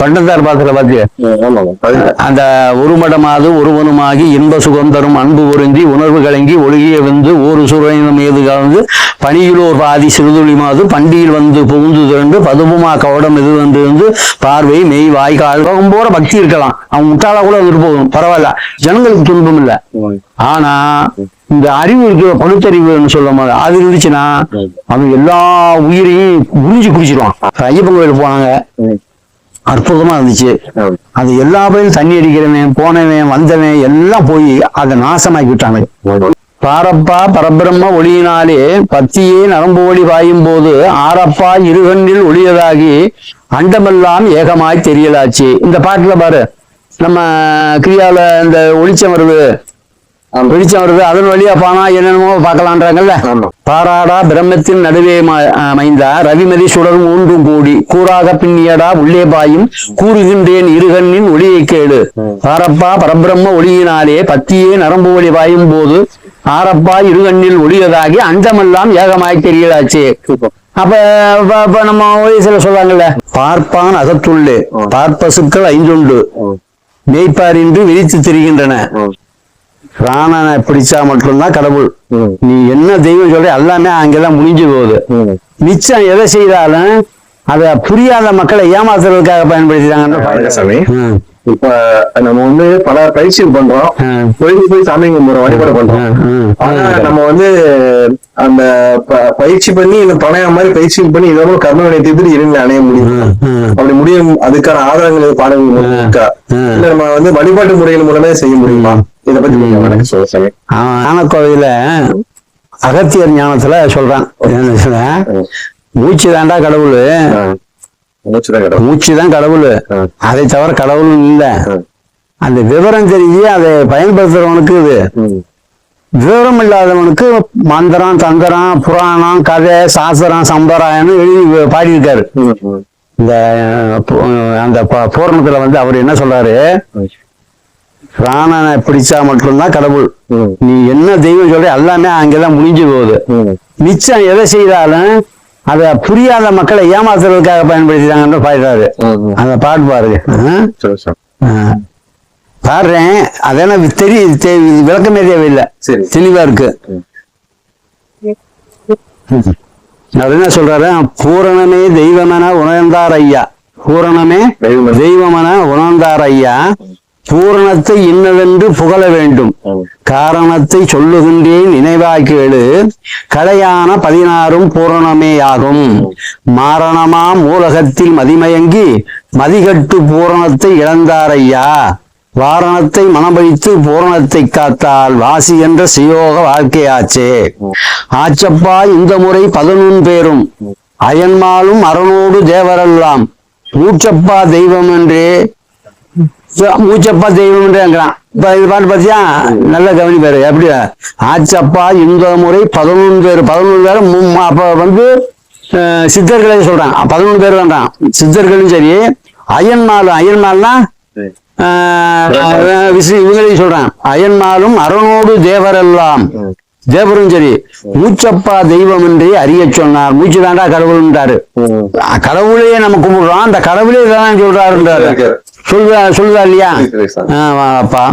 பண்டத்தார் பாத்துல பாத்தியா. அந்த உருமடமாது ஒருவனுமாகி இன்ப சுகம் தரும் அன்பு பொருந்தி உணர்வு கலங்கி ஒழுகிய வந்து ஒரு சுரணினம் ஏது கலந்து பணியிலோர் பாதி சிறுதுளி மாது பண்டியில் வந்து புகுந்து திரண்டு பதுவுமா கவடம் எது வந்து பார்வை மெய் வாய் கால் பக்கம் போற பக்தி இருக்கலாம். அவன் முட்டாளா கூட வந்துட்டு போகும். பரவாயில்ல. ஜனங்களுக்கு துன்பம் இல்ல. ஆனா இந்த அறிவு இருக்கு பகுத்தறிவுன்னு சொல்லும் போது அது இருந்துச்சுன்னா அவன் எல்லா உயிரையும் உறிஞ்சி குடிச்சிருவான். ஐயப்பன் கோயில் போனாங்க. அற்புதமா இருந்துச்சு. அது எல்லா பேரும் தண்ணி அடிக்கிறவன் போனவன் வந்தவன் எல்லாம் போய் அதை நாசமாக்கி விட்டாங்க பாரப்பா பரபிரம்ம ஒளியினாலே பத்தியே நரம்பு ஒளி பாயும் போது ஆரப்பா இருகண்ணில் ஒளியதாகி அண்டமெல்லாம் ஏகமாய் தெரியலாச்சு இந்த பாட்டுல பாரு நம்ம கிரியால இந்த ஒளிச்சம் வருது. வெளிச்சம் வருது. அதன் வழியா போனா என்னென்னமோ பார்க்கலான்றாங்கல்ல. பாராடா பிரம்மத்தின் நடுவே ம- அஹ் மைந்தா. ரவிமதி சுடரும் ஊன்றும் கூடி கூறாக பின்னியடா உள்ளே பாயும். கூறுகின்றேன் இருகண்ணின் ஒளியை கேளு பாரப்பா பரபிரம்ம ஒளியினாலே பத்தியே நரம்பு ஒளி பாயும் போது ஆரப்பா இருகண்ணில் ஒளியதாகி அண்டமெல்லாம் ஏகமாய் தெரியலாச்சு. அப்ப இப்ப- நம்ம வயசுல சொல்றாங்கல்ல? பார்ப்பான் அகத்துள்ளே. பார்ப்பசுக்கள் ஐந்துண்டு. மேய்ப்பாரின்றி விரித்து திரிகின்றன. பிராணனை பிடிச்சா மட்டும்தான் கடவுள். நீ என்ன தெய்வம் சொல்ற எல்லாமே அங்கெல்லாம் முடிஞ்சு போகுது. மிச்சம் எதை செய்தாலும் அத புரியாத மக்களை ஏமாத்துறதுக்காக ம், இப்ப நம்ம வந்து பல பயிற்சிகள் பண்றோம். கோயிலுக்கு போய் சாமி கும்பிடுறோம் வழிபாடு பண்றோம். ஆனா நம்ம வந்து அந்த பயிற்சி பண்ணி இந்த பணைய மாதிரி பயிற்சிகள் பண்ணி இதோட கர்ம வினையத்தை இருந்து அணைய முடியும். அப்படி முடியும் அதுக்கான ஆதாரங்கள் பாடங்கள் இருக்கா. இல்ல நம்ம வந்து வழிபாட்டு முறைகள் மூலமே செய்ய முடியுமா இத பத்தி ஞானக்கோவில அகத்தியர் ஞானத்துல சொல்றான்? மூச்சு தாண்டா கடவுள். மூச்சுதான் கடவுள். மூச்சு தான் கடவுள். ம். அதை தவிர கடவுளும் இல்ல. அந்த விவரம் தெரிஞ்சு அதை பயன்படுத்துறவனுக்கு இது. விவரம் இல்லாதவனுக்கு மந்திரம் தந்திரம் புராணம் கதை சாஸ்திரம் சம்பிரதாயம்னு எழுதி பாடியிருக்காரு. இந்த அந்த பூரணத்துல வந்து அவர் என்ன சொல்றாரு? பிராணனை பிடிச்சா மட்டும்தான் கடவுள். நீ என்ன தெய்வம் சொல்ற எல்லாமே அங்கெல்லாம் முடிஞ்சு போகுது. மிச்சம் எதை செய்தாலும் அத புரியாத மக்களை ஏமாத்துறதுக்காக பயன்படுத்திட்டாங்கன்னு பாடுறாரு. அந்த பாட்டு பாருங்க. பாடுறேன். அதெல்லாம் தெரிய விளக்கமே தேவையில்லை தெளிவா இருக்கு. அவர் என்ன சொல்றாரு? பூரணமே தெய்வமென உணர்ந்தார் ஐயா. பூரணமே தெய்வமென. தெய்வமென உணர்ந்தார் ஐயா. பூரணத்தை இன்னதென்று புகழ வேண்டும். காரணத்தை சொல்லுகின்றேன் நினைவாய் கேளு. கலையான பதினாறும் பூரணமேயாகும் மாரணமா மூலகத்தில் மதிமயங்கி மதிகட்டு பூரணத்தை இழந்தாரையா? வாரணத்தை மனமழித்து பூரணத்தை காத்தால் வாசி என்ற சியோக வாழ்க்கையாச்சே. ஆச்சப்பா இந்த முறை பதினொன் பேரும். அயன்மாலும் அரணோடு தேவரெல்லாம். மூச்சப்பா தெய்வம் என்றே மூச்சப்பா தெய்வம் என்றேங்கிறான் இப்ப இது பாட்டு பார்த்தியா நல்ல கவனிப்பாரு எப்படி ஆச்சப்பா இந்த முறை பதினொன்று பேர் பதினொன்று பேர் அப்ப வந்து சித்தர்களை சொல்றான். பதினொன்று பேர் வேண்டாம் சித்தர்களும் சரி அயன்மாலும் அயன்மால்னா விஷ்ணு இவங்களையும் சொல்றான். அயன்மாலும் அரணோடு தேவரெல்லாம். ம். தேவரும் சரி மூச்சப்பா தெய்வம் என்று அறிய சொன்னார். மூச்சு தாண்டா கடவுள்ன்றாரு. ம். கடவுளையே நம்ம கும்பிடுறோம். அந்த கடவுளே இதான் சொல்றாருன்றாரு. சொல்லுதா சொல்லுதா இல்லையா? அப்பா.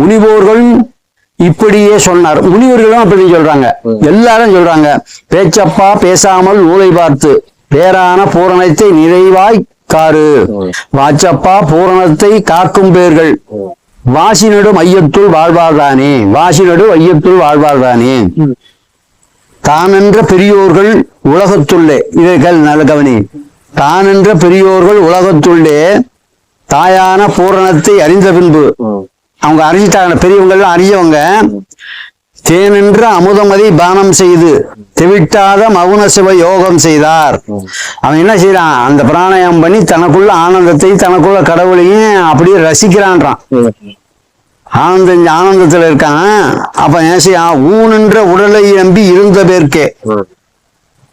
முனிவோர்கள் இப்படியே சொன்னார். முனிவர்களும் அப்படி சொல்றாங்க. எல்லாரும் சொல்றாங்க. பேச்சப்பா பேசாமல் ஊரை பார்த்து பேரான பூரணத்தை நிறைவாய் காரு வாச்சப்பா பூரணத்தை காக்கும் பேர்கள். வாசினடு மையத்துள் வாழ்வார்தானே வாசினடு மையத்துள் வாழ்வார்தானே தானென்ற பெரியோர்கள் உலகத்துள்ளே. இதைகள் நல்ல கவனி. தானென்ற பெரியோர்கள் உலகத்துள்ளே தாயான பூரணத்தை அறிந்த பின்பு. அவங்க அறிஞ்சிட்டாங்க. பெரியவங்க எல்லாம் அறிஞ்சவங்க தேனென்ற அமுதமதி பானம் செய்து தெவிட்டாத மௌன சிவ யோகம் செய்தார். அவன் என்ன செய்யறான் அந்த பிராணாயாமம் பண்ணி தனக்குள்ள ஆனந்தத்தை தனக்குள்ள கடவுளையும் அப்படியே ரசிக்கிறான்றான். ஆனந்த ஆனந்தத்துல இருக்கான். அப்ப என்ன செய்யான்? ஊனென்ற உடலை நம்பி இருந்த பேர்க்கே.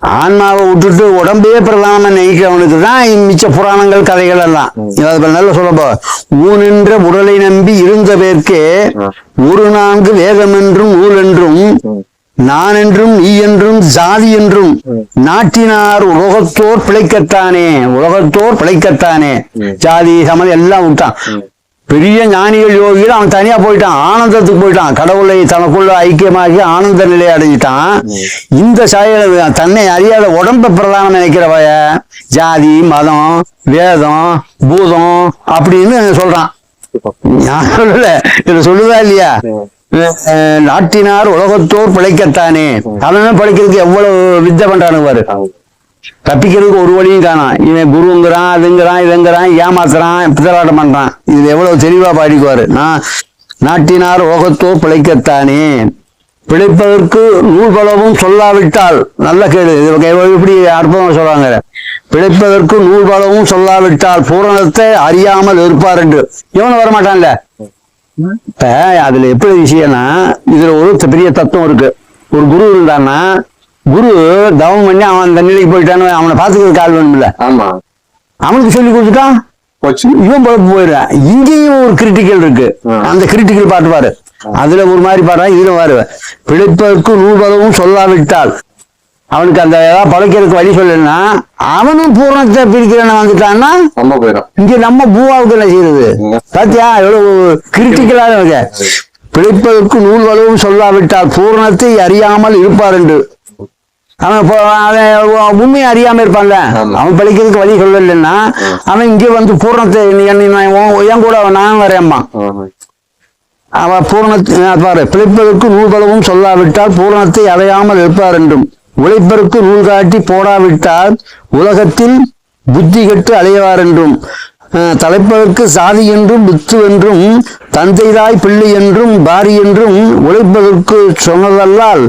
ஆன்மாவை விட்டுட்டு உடம்பே பிரதானம் நினைக்கிறவனுக்கு தான் மிச்ச புராணங்கள் கதைகள் எல்லாம் அது நல்லா சொல்லப்போ ஊனின்ற உடலை நம்பி இருந்த பேர்க்கே ஒரு நான்கு வேதம் என்றும் நூல் என்றும் நான் என்றும் நீ என்றும் ஜாதி என்றும் நாட்டினார் உலகத்தோர் பிழைக்கத்தானே உலகத்தோர் பிழைக்கத்தானே. ஜாதி சமதி எல்லாம் விட்டான். பெரிய ஞானிகள் யோகிகள் அவன் தனியா போயிட்டான். ஆனந்தத்துக்கு போயிட்டான். கடவுளை தனக்குள்ள ஐக்கியமாகி ஆனந்த நிலையை அடைஞ்சிட்டான். இந்த சாயல தன்னை அறியாத உடம்ப பிரதானம் நினைக்கிறவய ஜாதி மதம் வேதம் பூதம் அப்படின்னு சொல்றான். நான் சொல்லல. இதை சொல்லுதா இல்லையா? நாட்டினார் உலகத்தோர் பிழைக்கத்தானே. அவன் பிழைக்கிறதுக்கு எவ்வளவு வித்தை பண்றானு பாரு. தப்பிக்கிறதுக்கு ஒரு வழியும் காணும் இவன் குருங்கிறான் அதுங்கிறான் இதுங்கிறான் ஏமாத்துறான் பித்தலாட்டம் பண்றான். இது எவ்வளவு தெளிவா பாடிக்குவாரு? நான் நாட்டினார் ஓகத்தோ பிழைக்கத்தானே. பிழைப்பதற்கு நூல் பலவும் சொல்லாவிட்டால் நல்ல கேடு இது எப்படி அற்புதமா சொல்றாங்க பிழைப்பதற்கு நூல் பலவும் சொல்லாவிட்டால் பூரணத்தை அறியாமல் இருப்பார் என்று. இவன் வரமாட்டான்ல? இப்ப அதுல எப்படி விஷயம்னா இதுல ஒரு பெரிய தத்துவம் இருக்கு. ஒரு குரு இருந்தான்னா குரு தவம் பண்ணி அவன் அந்த நிலைக்கு போயிட்டான்னு அவனை பாத்துக்கிறதுக்கு ஆள் வேணும்ல. ஆமா. அவனுக்கு சொல்லி கொடுத்துட்டான்? போச்சு. இவன் பொழப்பு போயிடுறான். இங்கேயும் ஒரு கிரிட்டிக்கல் இருக்கு. அந்த கிரிட்டிக்கல் பாட்டு பாரு. அதுல ஒரு மாதிரி பாடுறான் இதுல பாரு. பிழைப்பதற்கு நூல்பலவும் சொல்லாவிட்டால். அவனுக்கு அந்த ஏதாவது பழைக்கிறதுக்கு வழி சொல்லலைன்னா அவனும் பூரணத்தை பிரிக்கிறவன் வந்துட்டான்னா இங்க நம்ம பூவாவுக்கு என்ன செய்யறது. பாத்தியா எவ்வளவு கிரிட்டிக்கலாக இருக்கு. பிழைப்பதற்கு நூல் வலுவும் சொல்லாவிட்டால் பூரணத்தை அறியாமல் இருப்பார் என்று அவன் இப்போ அவன் உண்மையை அறியாம இருப்பான்ல. அவன் படிக்கிறதுக்கு வழி சொல்லலைன்னா அவன் இங்க வந்து பூரணத்தை என் கூட நான் வரேம்மா அவன் பூரணத்தை பாரு பிழைப்பதற்கு நூல் பலவும் சொல்லாவிட்டால் பூரணத்தை அடையாமல் இருப்பார் என்றும். உழைப்பதற்கு நூல் காட்டி போடாவிட்டால் உலகத்தில் புத்தி கெட்டு அலையவார் என்றும். தலைப்பதற்கு சாதி என்றும் வித்து என்றும் தந்தைதாய் பிள்ளை என்றும் பாரி என்றும் உழைப்பதற்கு சொன்னதல்லால்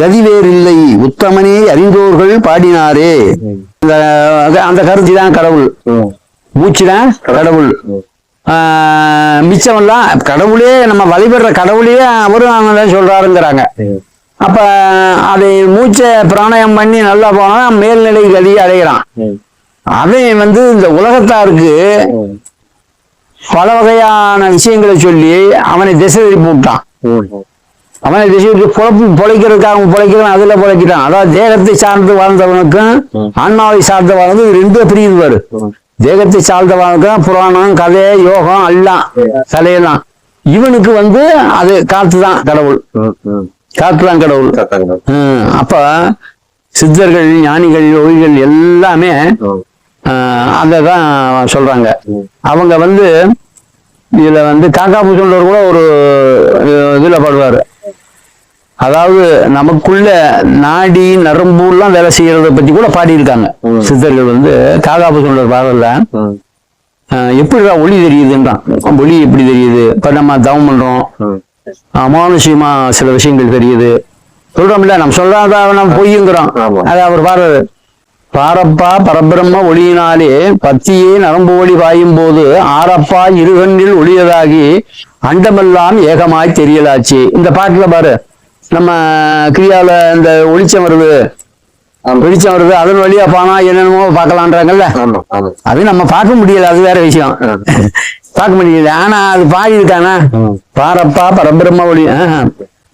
கதி வேறில்லை. உத்தமனே அறிந்தோர்கள் பாடினாரே. அந்த கருத்து தான் கடவுள். மூச்சு தான் கடவுள். ஆஹ் மிச்சமெல்லாம் கடவுளே நம்ம வழிபடுற கடவுளே அவரும் அவங்க தான் சொல்றாருங்கிறாங்க. அப்ப அதை மூச்சை பிராணாயம் பண்ணி நல்லா போனா மேல்நிலை கதியை அடைகிறான். அவன் வந்து இந்த உலகத்தாருக்கு பல வகையான விஷயங்களை சொல்லி அவனை திசை திருப்பி விட்டான் அவனை திசை பொழப்பு பொழைக்கிறதுக்காக பொழைக்கிறான் அதுல பொழைக்கிறான். அதாவது தேகத்தை சார்ந்து வாழ்ந்தவனுக்கும் ஆன்மாவை சார்ந்து வாழ்ந்து ரெண்டு பாரு தேகத்தை சார்ந்தவனுக்கு புராணம் கதை யோகம் எல்லாம் கலையெல்லாம் இவனுக்கு வந்து அது காத்து தான் கடவுள். காத்து தான் கடவுள். அப்ப சித்தர்கள் ஞானிகள் யோகிகள் எல்லாமே அதை தான் சொல்றாங்க. அவங்க வந்து இதுல வந்து காக்கா பூசண்டவர் கூட ஒரு இதுல பாடுவாரு. அதாவது நமக்குள்ள நாடி நரம்புலாம் வேலை செய்யறத பத்தி கூட பாடியிருக்காங்க. சித்தர்கள் வந்து காக்கா பூசண்டவர் பாடல எப்படிடா ஒளி தெரியுதுன்றான். ஒளி எப்படி தெரியுது? இப்ப நம்ம தவம் பண்றோம். அமானுஷ்யமா சில விஷயங்கள் தெரியுது. சொல்றோம்ல நம்ம சொல்லாத நம்ம பொய்யுங்கிறோம். அது அவர் பாடுறது பாரப்பா பரபிரம்ம ஒளியினாலே பத்தியே நரம்பு ஒளி பாயும் போது ஆரப்பா இருகண்ணில் ஒளியதாகி அண்டமெல்லாம் ஏகமாய் தெரியலாச்சு. இந்த பாட்டுல பாரு. நம்ம கிரியால இந்த ஒளிச்சம் வருது. வெளிச்சம் வருது. அதன் வழியா போனா என்னென்னமோ பார்க்கலான்றாங்கல்ல? அது நம்ம பார்க்க முடியல. அது வேற விஷயம். பார்க்க முடியல. ஆனா அது பாடி இருக்கானா பாரப்பா பரபிரம்ம ஒளி.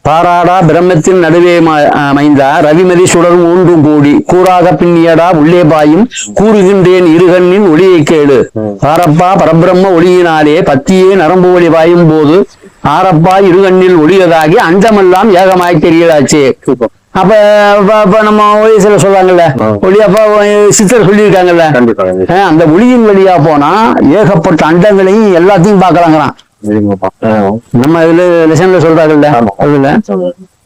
பாராடா பிரம்மத்தின் நடுவே ம- ஆ, மைந்தா ரவிமதி சுடரும் ஊன்றும் கூடி. கூறாக பின்னியடா உள்ளே பாயும். கூறுகின்றேன் இருகண்ணின் ஒளியை கேளு பாரப்பா பரபிரம்ம ஒளியினாலே பத்தியே நரம்பு ஒளி பாயும் போது ஆரப்பா இருகண்ணில் ஒளியதாகி அண்டமெல்லாம் ஏகமாய் தெரியலாச்சு அப்ப இப்ப- இப்ப நம்ம வயசுல சொல்றாங்கல்ல? ஆ. ஒளியப்பா சித்தர் சொல்லியிருக்காங்கல்ல? அந்த ஒளியின் வழியா போனா ஏகப்பட்ட அண்டங்களையும் எல்லாத்தையும் பார்க்கலாங்கிறான் நம்ம இதுல லெசன்ல சொல்றாங்கல்ல. அதுல?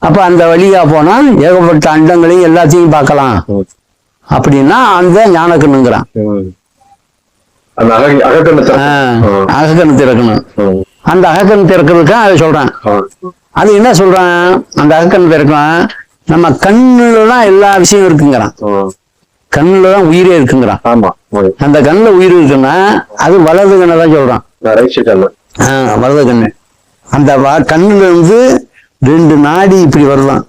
அப்ப அந்த வழியா போனா ஏகப்பட்ட அண்டங்களையும் எல்லாத்தையும் பார்க்கலாம். அப்படின்னா அந்த ஞானக்கண்ணுங்கிறான். அந்த அகை அகக்கண்ணத்தை ஆஹ் அகக்கண்ணு திறக்கணும். அந்த அகக்கண் திறக்கிறதுக்கு அதை சொல்றான். அது என்ன சொல்றான்? அந்த அகக்கண் திறக்கலாம் நம்ம கண்ணுல தான் எல்லா விஷயம் இருக்குங்கிறான். கண்ணுல தான் உயிரே இருக்குங்கிறான். அந்த கண்ணுல உயிர் இருக்குன்னா அது வலது கண்ணை தான் சொல்றான். வலது கண்ணு. அந்த கண்ணுல இருந்து ரெண்டு நாடி இப்படி வருதான்.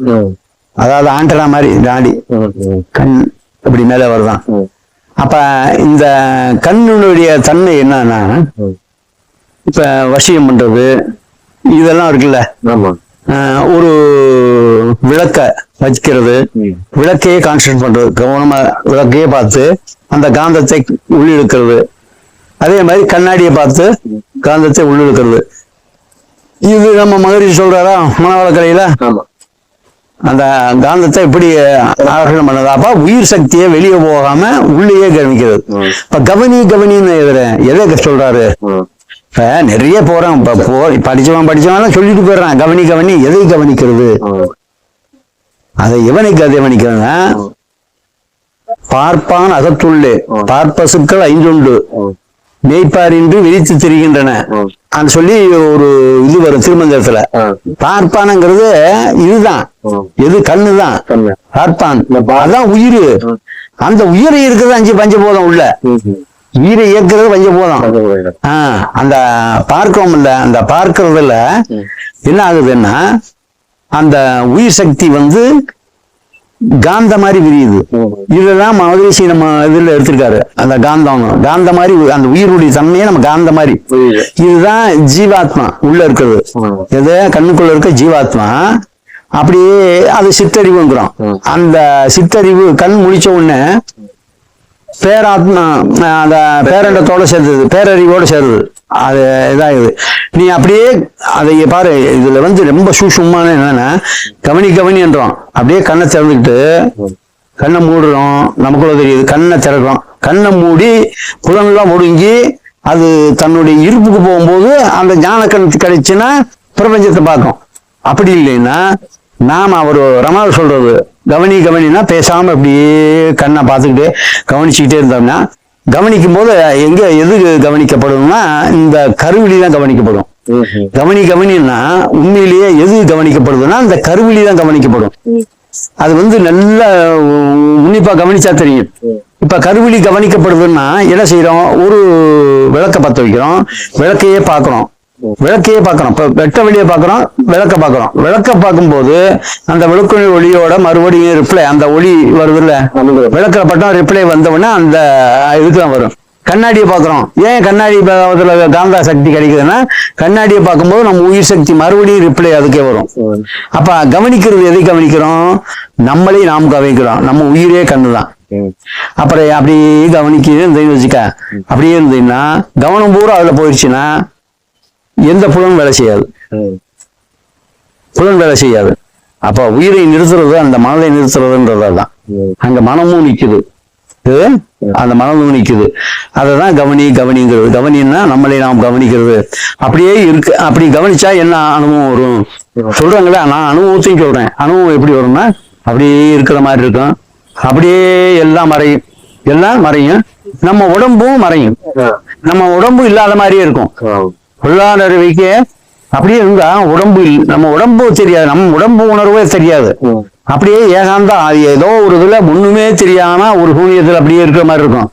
அதாவது ஆண்டனா மாதிரி நாடி. கண் இப்படி மேல வருதான். அப்ப இந்த கண்ணுடைய தன்மை என்னன்னா இப்ப வசியம் பண்றது இதெல்லாம் இருக்குல்ல? ஒரு விளக்க வச்சுக்கிறது. விளக்கையே கான்சன்ட்ரேட் பண்றது கவனமா விளக்கையே பார்த்து அந்த காந்தத்தை உள்ளிழுக்கிறது. அதே மாதிரி கண்ணாடியை பார்த்து காந்தத்தை உள்ளிழுக்கிறது இது நம்ம மகரிஷி சொல்றாரா மனவளக்கலையில அந்த காந்தத்தை எப்படி ஆகரணம் பண்ணது. அப்ப உயிர் சக்தியை வெளியே போகாம உள்ளேயே கவனிக்கிறது. இப்ப கவனி கவனின்னு எழுதுறேன் எதை சொல்றாரு. இப்ப நிறைய போறான். இப்ப போ படிச்சவன் படிச்சவன் சொல்லிட்டு போயிடுறான். கவனி கவனி எதை கவனிக்கிறது. அதை எவனை கவனிக்கிறதுனா பார்ப்பான் அகத்துள்ளே. பார்ப்பசுக்கள் ஐந்துண்டு. ம். மேய்ப்பாரின்றி விரித்து திரிகின்றன சொல்லி ஒரு இது வரும் திருமந்திரத்துல. பார்ப்பானுங்கிறது இதுதான். எது கண்ணுதான் கண்ணு. பார்ப்பான் இந்த பா- அதான் உயிர். அந்த உயிரை இருக்கிறது அஞ்சு பஞ்சபோதம் உள்ள. உயிரை இயக்குறது பஞ்சபோதம் ஆஹ் அந்த பார்க்கிறோம் இல்ல அந்த பார்க்கறதுல. என்ன ஆகுதுன்னா அந்த உயிர் சக்தி வந்து காந்த மாதிரி விரியுது. இதுதான் மகரிஷி நம்ம இதுல எடுத்திருக்காரு. அந்த காந்தம் காந்த மாதிரி அந்த உயிருடைய தன்மையே நம்ம காந்த மாதிரி. இதுதான் ஜீவாத்மா உள்ள இருக்கிறது. எது? கண்ணுக்குள்ள இருக்க ஜீவாத்மா. அப்படியே அது சித்தறிவுங்கிறோம். அந்த சித்தறிவு கண் முழிச்ச உடனே பேராத்மா அந்த பேரண்டத்தோட சேர்ந்தது. பேரறிவோட சேர்ந்தது. அது இதாகுது. நீ அப்படியே அதை பாரு இதுல வந்து ரொம்ப சூட்சமான என்னன்னா கவனி கவனி என்றோம். அப்படியே கண்ணை திறந்துக்கிட்டு கண்ணை மூடுறோம். நமக்குள்ள தெரியுது கண்ணை திறக்கிறோம். கண்ணை மூடி புலன்லாம் ஒடுங்கி அது தன்னுடைய இருப்புக்கு போகும்போது அந்த ஞான கண் கிடைச்சுன்னா பிரபஞ்சத்தை பார்க்கும். அப்படி இல்லைன்னா நாம அவர் ரமணர் சொல்றது கவனி கவனினா பேசாம அப்படியே கண்ணை பார்த்துக்கிட்டே கவனிச்சுக்கிட்டே இருந்தோம்னா கவனிக்கும் போது எங்க எது கவனிக்கப்படும்னா இந்த கருவிழி தான் கவனிக்கப்படும். கவனி கவனின்னா உண்மையிலேயே எது கவனிக்கப்படுதுன்னா இந்த கருவிழி தான் கவனிக்கப்படும் அது வந்து நல்ல உன்னிப்பா கவனிச்சா தெரியும். இப்ப கருவிழி கவனிக்கப்படுதுன்னா என்ன செய்யறோம் ஒரு விளக்க பத்த வைக்கிறோம். விளக்கையே பார்க்கிறோம் விளக்கையே பார்க்கிறோம். இப்ப வெட்ட வெளியே பார்க்கிறோம் விளக்க பார்க்கிறோம். விளக்க பார்க்கும்போது அந்த விளக்கு ஒளியோட மறுபடியும் ரிப்ளை அந்த ஒளி வருதுல்ல? விளக்குற பட்டம் ரிப்ளை வந்தவுடனே அந்த இதுக்கு தான் வரும். கண்ணாடியை பார்க்குறோம். ஏன் கண்ணாடி அதுல காந்தா சக்தி கிடைக்குதுன்னா கண்ணாடியை பார்க்கும்போது நம்ம உயிர் சக்தி மறுபடியும் ரிப்ளை அதுக்கே வரும். அப்ப கவனிக்கிறது எதை கவனிக்கிறோம்? நம்மளே நாம் கவனிக்கிறோம். நம்ம உயிரே கண்ணுதான் ம். அப்புறம் அப்படியே கவனிக்கிறது இருந்ததுன்னு வச்சுக்க அப்படியே இருந்ததுன்னா கவனம் பூரா அதுல போயிடுச்சுன்னா எந்த புலனும் வேலை செய்யாது. புலன் வேலை செய்யாது. அப்ப உயிரை நிறுத்துறது அந்த மனதை நிறுத்துறதுன்றதுதான் ம். அங்க மனமும் நிக்குது. அந்த மனமும் நிக்குது. அததான் கவனி கவனிங்கிறது. கவனின்னா நம்மளை நாம் கவனிக்கிறது. அப்படியே இருக்கு. அப்படி கவனிச்சா என்ன அனுபவம் வரும்? சொல்றாங்களே நான் அனுபவத்தையும் சொல்றேன். அனுபவம் எப்படி வரும்னா அப்படியே இருக்கிற மாதிரி இருக்கும். அப்படியே எல்லாம் மறையும். எல்லாம் மறையும். நம்ம உடம்பும் மறையும். நம்ம உடம்பு இல்லாத மாதிரியே இருக்கும். பொருளாதாரவிக்கு அப்படியே இருந்தா உடம்பு இல்ல- நம்ம உடம்பு தெரியாது நம்ம உடம்பு உணர்வே தெரியாது. அப்படியே ஏகாந்தா அது ஏதோ ஒரு இதுல ஒண்ணுமே தெரியாம ஒரு சூனியத்துல அப்படியே இருக்கிற மாதிரி இருக்கும்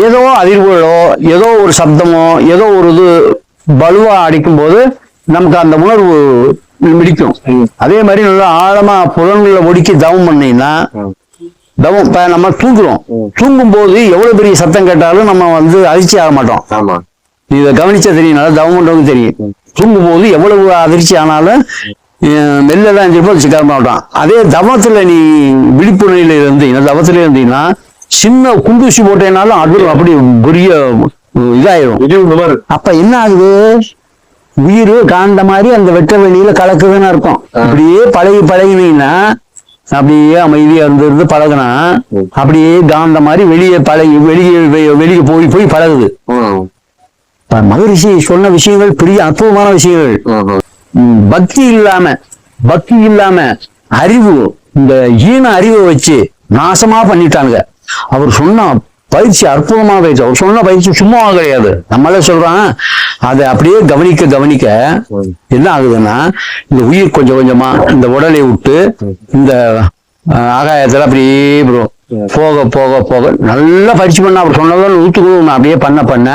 ஏதோ அதிர்வுகளோ ஏதோ ஒரு சப்தமோ ஏதோ ஒரு இது பலுவா அடிக்கும் போது நமக்கு அந்த உணர்வு மிடிக்கும். அதே மாதிரி நல்லா ஆழமா புலன்களை ஒடுக்கி தவம் பண்ணீங்கன்னா. தவம் இப்ப நம்ம தூங்குறோம். தூங்கும் போது எவ்வளவு பெரிய சத்தம் கேட்டாலும் நம்ம வந்து அதிர்ச்சி ஆக மாட்டோம் ஆமா இதை கவனிச்சா தெரியும் நல்லா தவம் பண்றவங்க தெரியும். தூங்கும் போது எவ்வளவு அதிர்ச்சி ஆனாலும் அஹ், மெல்ல தான் இருப்போம் சிக்காம மாட்டோம் அதே தவத்துல நீ விழிப்பு நிலையில இருந்தீங்கன்னா தவத்துல இருந்தீங்கன்னா சின்ன குண்டூசி போட்டேனாலும் அது அப்படி பெரிய இதாயிரும். அப்ப என்ன ஆகுது? உயிர் காந்த மாதிரி அந்த வெட்ட வெளியில கலக்குதுன்னு அர்த்தம். அப்படியே பழகி பழகினீங்கன்னா அப்படியே அமைதியா இருந்து இருந்து பழகுனா. அப்படியே காந்த மாதிரி வெளியே பழகி வெளியே வெளியே போய் போய் பழகுது. மகரிஷி சொன்ன விஷயங்கள் பெரிய அற்புதமான விஷயங்கள். பக்தி இல்லாம பக்தி இல்லாம அறிவு இந்த ஈன அறிவை வச்சு நாசமா பண்ணிட்டாங்க அவர் சொன்ன பயிற்சி அற்புதமா பயிற்சி. அவர் சொன்ன பயிற்சி சும்மாவா கிடையாது. நம்மளே சொல்றோம் அதை அப்படியே கவனிக்க கவனிக்க. என்ன ஆகுதுன்னா இந்த உயிர் கொஞ்சம் கொஞ்சமா இந்த உடலை விட்டு இந்த ஆகாயத்துல அப்படியே போக போக போக நல்லா பயிற்சி பண்ண அவர் சொன்னதான் நூற்றுக்கு நான் அப்படியே பண்ண பண்ண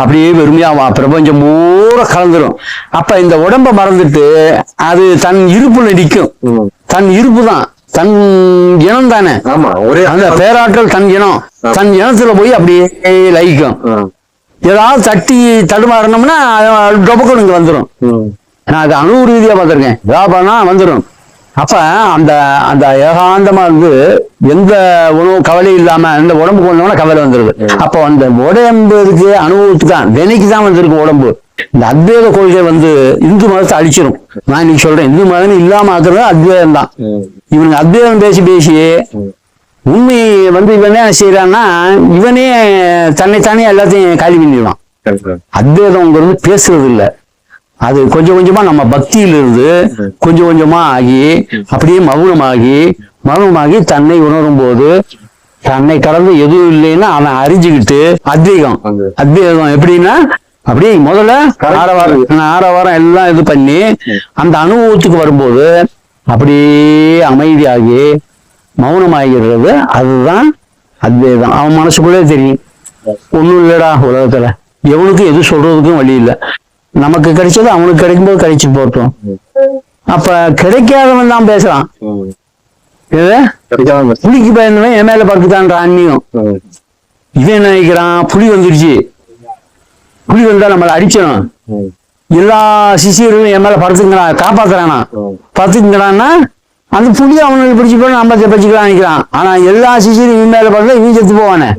அப்படியே வெறுமையா வா பிரபஞ்சம் பூரா கலந்துரும். அப்ப இந்த உடம்ப மறந்துட்டு அது தன் இருப்புல நிற்கும். தன் இருப்பு தான் தன் இனம் தானே. ஆமா ஒரே அந்த பேராற்றல் தன் இனம். தன் இனத்துல போய் அப்படியே லயிக்கும். ஏதாவது தட்டி தடுமாறினோம்னா டொபக்கணும் இங்க வந்துடும். நான் அது அணு ரீதியா பார்த்திருக்கேன். வியாபாரம்னா வந்துடும் அப்ப அந்த அந்த ஏகாந்தமா இருந்து எந்த உணவு கவலை இல்லாம இந்த உடம்புக்கு வந்தோம்னா கவலை வந்துருது. அப்போ அந்த உடம்புக்கு அனுபவத்துக்கு தான் வினைக்கு தான் வந்திருக்கு உடம்பு. இந்த அத்வைத கொள்கை வந்து இந்து மதத்தை அழிச்சிரும். நான் இன்னைக்கு சொல்றேன் இந்து மதம் இல்லாம ஆக்குறது அத்வைதம் தான் இவனுக்கு அத்வைதம் பேசி பேசி உண்மை வந்து இவனே என்ன செய்யறான்னா இவனே தன்னைத்தானே எல்லாத்தையும் காலி பண்ணிடுவான். அத்வைதம்ங்கிறது பேசுறது இல்ல அது கொஞ்சம் கொஞ்சமா நம்ம பக்தியில இருந்து கொஞ்சம் கொஞ்சமா ஆகி அப்படியே மௌனமாகி மௌனமாகி தன்னை உணரும் போது தன்னை கடந்து எதுவும் இல்லைன்னா அவன் அறிஞ்சுக்கிட்டு அத்வைகம் அத்வைகம் எப்படின்னா அப்படியே முதல்ல ஆரவாரம் ஆரவாரம் எல்லாம் இது பண்ணி அந்த அனுபவத்துக்கு வரும்போது அப்படியே அமைதியாகி மௌனமாகிறது அதுதான் அத்வைதம் அவன் மனசுக்குள்ளே தெரியும். ஒண்ணும் இல்லடா உலகத்துல. எவனுக்கும் எது சொல்றதுக்கும் வழி இல்லை. நமக்கு கிடைச்சது அவனுக்கு கிடைக்கும்போது கிடைச்சு போட்டோம் அப்ப கிடைக்காதவன் தான் பேசுறான். எது புலிக்கு பயந்தவன் என் மேல படுத்துக்கான்ற அண்ணியும் இவன் நினைக்கிறான்? புலி வந்துருச்சு. புலி வந்தா நம்மளை அடிச்சிடும். எல்லா சிசியர்களும் என் மேல படுத்துக்கிறான் காப்பாத்துறானா? படுத்துக்கிறான்னா அந்த புலி அவனுக்கு பிடிச்சு போய் நம்ம பச்சிக்கலாம் நினைக்கிறான். ஆனா எல்லா சிசியரும் இவன் மேல படுத்தா இவன் செத்து போவானே.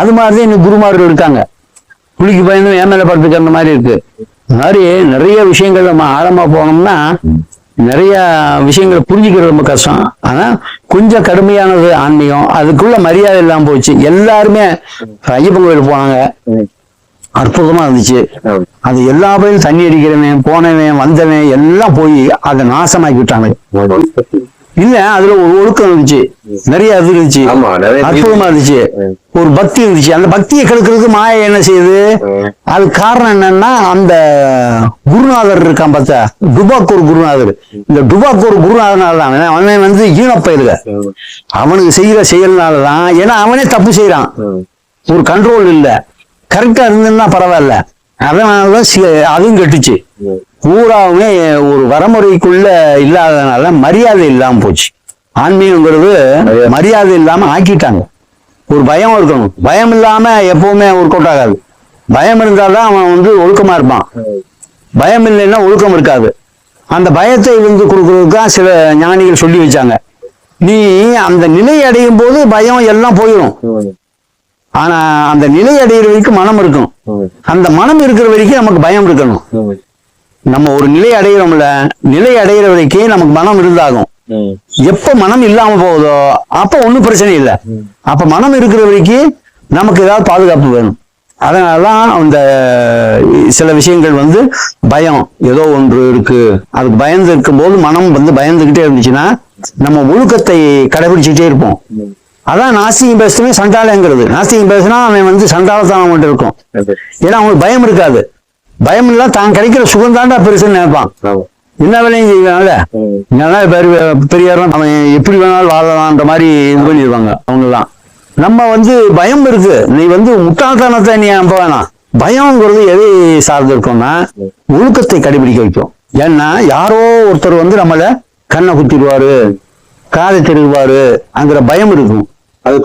அது மாதிரிதான் இன்னும் குருமார்கள் இருக்காங்க. புலிக்கு பயந்து என் மேல படுத்துக்கிற மாதிரி இருக்கு. இந்த மாதிரி நிறைய விஷயங்கள் நம்ம ஆழமா போனோம்னா நிறைய விஷயங்களை புரிஞ்சுக்கிறது ரொம்ப கஷ்டம். ஆனா கொஞ்சம் கடுமையானது ஆன்மீகம் அதுக்குள்ள மரியாதை இல்லாம போச்சு. எல்லாருமே ஐயப்பன் கோயில் போனாங்க. அற்புதமா இருந்துச்சு. அது எல்லா பேரும் தண்ணி அடிக்கிறவன் போனவன் வந்தவன் எல்லாம் போய் அதை நாசமாக்கி விட்டாங்க. இல்ல அதுல ஒரு ஒழுக்கம் இருந்துச்சு. நிறைய இது இருந்துச்சு. அற்புதமா இருந்துச்சு. ஒரு பக்தி இருந்துச்சு. அந்த பக்தியை கெடுக்கிறதுக்கு மாயை என்ன செய்யுது? அது காரணம் என்னன்னா அந்த குருநாதர் இருக்கான் பார்த்தா. டுபாக் ஒரு குருநாதர். இந்த டுபாக் ஒரு குருநாதனால தான். அவன் வந்து ஈனப்பயிலுக அவனுக்கு செய்யற செயல்னாலதான் ஏன்னா அவனே தப்பு செய்யறான் ஒரு கண்ட்ரோல் இல்ல. கரெக்டா இருந்ததுன்னா பரவாயில்ல. அதனாலதான் சி- அதுவும் கெட்டுச்சு. பூராவுமே ஒரு வரமுறைக்குள்ள இல்லாததுனால மரியாதை இல்லாம போச்சு. ஆன்மீகங்கிறது மரியாதை. இல்லாம ஆக்கிட்டாங்க. ஒரு பயம் இருக்கணும். பயம் இல்லாம எப்பவுமே ஒர்க் அவுட் ஆகாது. பயம் இருந்தால்தான் அவன் வந்து ஒழுக்கமா இருப்பான். பயம் இல்லைன்னா ஒழுக்கம் இருக்காது. அந்த பயத்தை வந்து கொடுக்கறதுக்கு தான் சில ஞானிகள் சொல்லி வச்சாங்க. நீ அந்த நிலை அடையும் போது பயம் எல்லாம் போயிடும் ஆனா அந்த நிலை அடையிற வரைக்கும் மனம் இருக்கும் அந்த மனம் இருக்கிற வரைக்கும் நமக்கு பயம் இருக்கணும். நம்ம ஒரு நிலை அடையிறோம்ல நிலை அடையிற வரைக்கும் நமக்கு மனம் இருந்தாகும் எப்ப மனம் இல்லாம போகுதோ அப்ப ஒண்ணும் பிரச்சனை இல்லை. அப்ப மனம் இருக்கிற வரைக்கும் நமக்கு ஏதாவது பாதுகாப்பு வேணும். அதனாலதான் அந்த சில விஷயங்கள் வந்து பயம். ஏதோ ஒன்று இருக்கு. அதுக்கு பயந்து இருக்கும்போது மனம் வந்து பயந்துகிட்டே இருந்துச்சுன்னா நம்ம ஒழுக்கத்தை கடைபிடிச்சிட்டே இருப்போம். அதான் நாஸ்திகம் பேசுறவே சண்டாளங்கிறது. நாஸ்திகம் பேசினா அவன் வந்து சண்டாளத்தனம் மட்டும் இருக்கும். ஏன்னா அவனுக்கு பயம் இருக்காது. பயம் இல்ல தான் கிடைக்கிற சுகம் தாண்டா பெருசுன்னு நினைப்பான். என்ன வேலையும் செய்வாங்கல்ல? என்னதான் பெரிய பெரியாரும் அவன் எப்படி வேணாலும் வாழலாம்ன்ற மாதிரி இது பண்ணிடுவாங்க அவங்கெல்லாம். நம்ம வந்து பயம் இருக்கு. நீ வந்து முட்டாள்தனத்தை நீ நம்ப வேணாம். பயம்ங்கிறது எதை சார்ந்து இருக்கும்னா ஒழுக்கத்தை கடைபிடிக்க வைக்கும். ஏன்னா யாரோ ஒருத்தர் வந்து நம்மள கண்ணை குத்திடுவாரு காதை திருவாரு அங்கிற பயம் இருக்கும். அது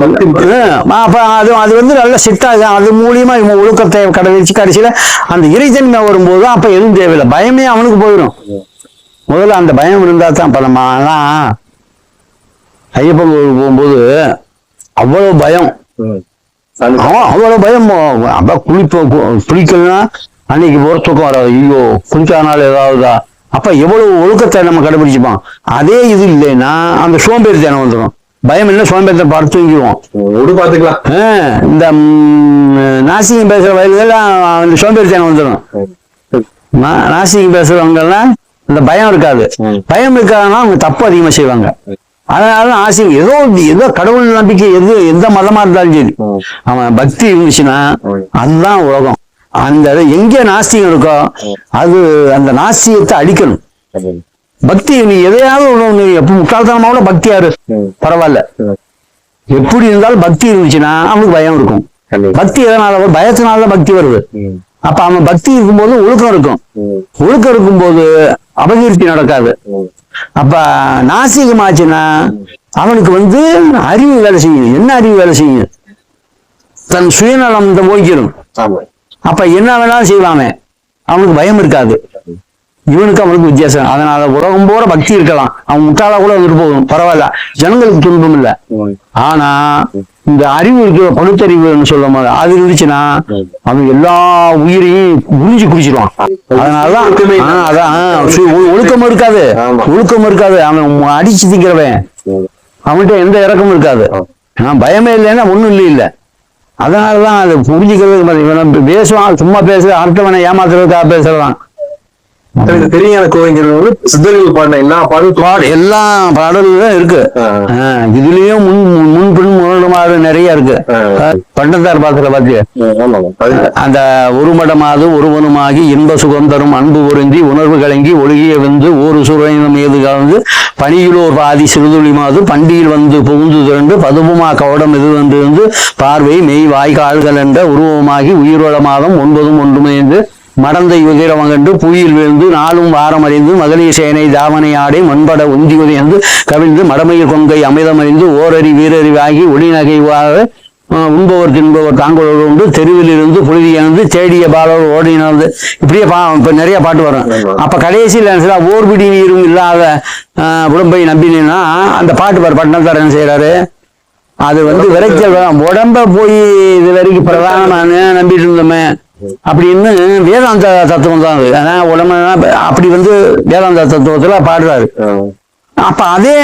அப்ப அது அது வந்து நல்ல சிட்டாக அது மூலியமா இவன் ஒழுக்கத்தை கடைபிடிச்சு கடைசியில அந்த இறைத்தன்மை வரும்போது அப்ப எதுவும் தேவையில்லை. பயமே அவனுக்கு போயிடும் முதல்ல அந்த பயம் இருந்தா தான் எல்லாம் ஐயப்பன் கோவில் போகும்போது அவ்வளவு பயம். அவன் அவ்வளவு பயம். அப்ப குளிப்போம் குளிக்கலாம் அன்னைக்கு ஒரு தூக்கம் வராது. ஐயோ குளிக்காதனால ஏதாவதா? அப்ப எவ்வளவு ஒழுக்கத்தை நம்ம கடைபிடிச்சுப்பான். அதே இது இல்லைன்னா அந்த சோம்பேறித்தனம் வந்துடும் பயம் இல்லை சோம்பேறித்தனம் படுத்து தூங்கிடுவோம். விடு பாத்துக்கலாம் ஆ, இந்த நாசிகம் பேசுற வயதுலாம் அந்த சோம்பேறித்தனம் வந்துடும். நாசிகம் பேசுறவங்கெல்லாம் இந்த பயம் இருக்காது. பயம் இருக்காதுன்னா அவங்க தப்பு அதிகமா செய்வாங்க. அதனால ஆசியம் ஏதோ ஏதோ கடவுள் நம்பிக்கை எது எந்த மதமா இருந்தாலும் சரி. அவன் பக்தி இருந்துச்சுன்னா. அதுதான் உலகம். அந்த எங்க நாஸ்திகம் இருக்கோ அது அந்த நாஸ்திகத்தை அழிக்கணும். பக்தி நீ எதையாவது ஒண்ணு நீ எப்ப முட்டாள்தனமாவோட பக்தியாரு ம். பரவாயில்ல. எப்படி இருந்தாலும் பக்தி இருந்துச்சுன்னா அவனுக்கு பயம் இருக்கும். பக்தி எதனால? பயத்தினால தான் பக்தி வருது. அப்ப அவன் பக்தி இருக்கும்போது ஒழுக்கம் இருக்கும். ஒழுக்கம் இருக்கும்போது அபகீர்த்தி நடக்காது. அப்ப நாசிகமாச்சுன்னா அவனுக்கு வந்து அறிவு வேலை செய்யும். என்ன அறிவு வேலை செய்யும்? தன் சுயநலம் ஆமா. அப்ப என்ன வேணாலும் செய்வாமே அவனுக்கு பயம் இருக்காது. இவனுக்கு அவனுக்கு வித்தியாசம். அதனால உலகம் போற பக்தி இருக்கலாம். அவன் முட்டாளா கூட வந்துட்டு போகும். பரவாயில்ல. ஜனங்களுக்கு துன்பம் இல்லை. ஆனா இந்த அறிவு இருக்கிற பகுத்தறிவுன்னு சொல்லும் போது அது இருந்துச்சுன்னா அவன் எல்லா உயிரையும் உறிஞ்சி குடிச்சிருவான். அதனாலதான் அதான் ஒழுக்கம் இருக்காது. ஒழுக்கம் இருக்காது. அவன் அடிச்சு திங்கிறவன். அவன்கிட்ட எந்த இறக்கமும் இருக்காது. பயமே இல்லைன்னா ஒண்ணும் இல்லை இல்ல. அதனாலதான் அது புரிஞ்சுக்கிறதுக்கு பாத்தீங்க, இவன் பேசுவான் சும்மா பேச அடுத்தவனை ஏமாத்துறதுக்காக பேசுறதான் எனக்கு தெரியாத கோவைங்கிறது வந்து சித்தர்கள் பாடின எல்லா பாடலும் பாடு எல்லா பாடல்களும் இருக்கு. இதுலயும் முன் முன் பின் முரடுமாறு நிறைய இருக்கு. பண்டத்தார் பாத்துல பாத்தியா அந்த ஒரு மடமாது ஒருவனுமாகி இன்ப சுகம் தரும் அன்பு பொருந்தி உணர்வு கலங்கி ஒழுகிய வந்து ஒரு சுரையினம் ஏது கலந்து பணியிலோர் பாதி சிறுதுளி மாது பண்டியில் வந்து புகுந்து திரண்டு பதுவுமா கவடம் இது வந்து பார்வை மெய் வாய் கால்கள் என்ற உருவமாகி உயிரோட மாதம் ஒன்பதும் ஒன்றுமே என்று மடந்தை உதிரவம் கண்டு புயில் விழுந்து நாளும் வாரம் அறிந்து மகளிர் சேனை தாவனை ஆடை மண்பட உந்தி உதையந்து கவிழ்ந்து மடமையில் கொங்கை அமிதமறிந்து ஓரறி வீரறிவாகி ஒளிநகைவாக உண்பவர் தின்பவர் தாங்களோடு உண்டு. தெருவில் இருந்து புழுதி இழந்து தேடிய பாலர் ஓடினது இப்படியே பா இப்ப நிறைய பாட்டு வரும். அப்ப கடைசியில் என்ன செய்யலாம், ஓர்பிடி நீரும் இல்லாத உடம்பை நம்பினா அந்த பாட்டு பாரு பட்டணத்தார் என்ன செய்யறாரு அது வந்து விரைச்சல். உடம்ப போய் இது வரைக்கும் பிரதானமான நம்பிட்டு இருந்தோமே. அப்படின்னு வேதாந்த தத்துவம் தான் அது. ஆனா உடம்பு அப்படி வந்து வேதாந்த தத்துவத்துல பாடுறாரு. அப்ப அதே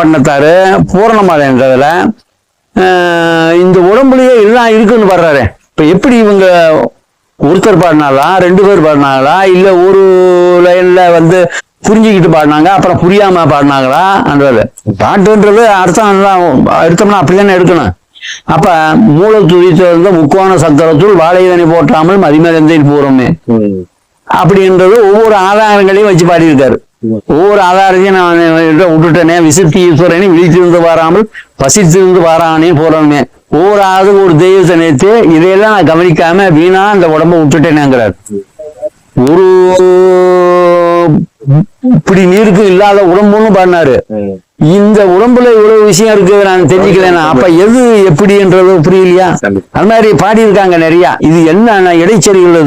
பண்ணத்தாரு பூரணமாதன்றதுல இந்த உடம்புலயே எல்லாம் இருக்குன்னு பாடுறாரு. இப்ப எப்படி இவங்க ஒருத்தர் பாடினாலா ரெண்டு பேர் பாடினாங்களா இல்ல ஒரு லைன்ல வந்து புரிஞ்சுக்கிட்டு பாடினாங்க அப்புறம் புரியாம பாடினாங்களான்றது பாட்டுன்றது அர்த்தம் எடுத்தோம்னா அப்படிதானே எடுக்கணும். அப்ப மூல துதித்து வந்த முக்கோண சக்கரத்துள் வாழைதனை போட்டாமல் மதிமருந்தில் பூரமே அப்படின்றது ஒவ்வொரு ஆதாரங்களையும் வச்சு பாடியிருக்காரு. ஒவ்வொரு ஆதாரத்தையும் நான் விட்டுட்டேனே விசுத்தி ஈஸ்வரனை விழித்திருந்து பாராமல் பசித்திருந்து பாரானே போறோமே ஒவ்வொரு ஆது ஒரு தெய்வத்தை நினைத்து இதையெல்லாம் நான் கவனிக்காம வீணா அந்த உடம்ப விட்டுட்டேனேங்கிறார். ஒரு இப்படி நீருக்கு இல்லாத உடம்புன்னு பாடினாரு. இந்த உடம்புல இவ்வளவு விஷயம் இருக்கு நான் தெரிஞ்சுக்கலனா அப்ப எது எப்படின்றது புரியலையா. அது மாதிரி பாடியிருக்காங்க நிறைய. இது என்ன இடைச்செறிகள்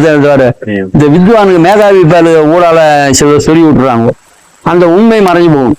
இந்த வித்வானுக்கு மேதாவி பேரு ஊடால சில சொல்லி விட்டுறாங்க அந்த உண்மை மறைஞ்சு போகும்.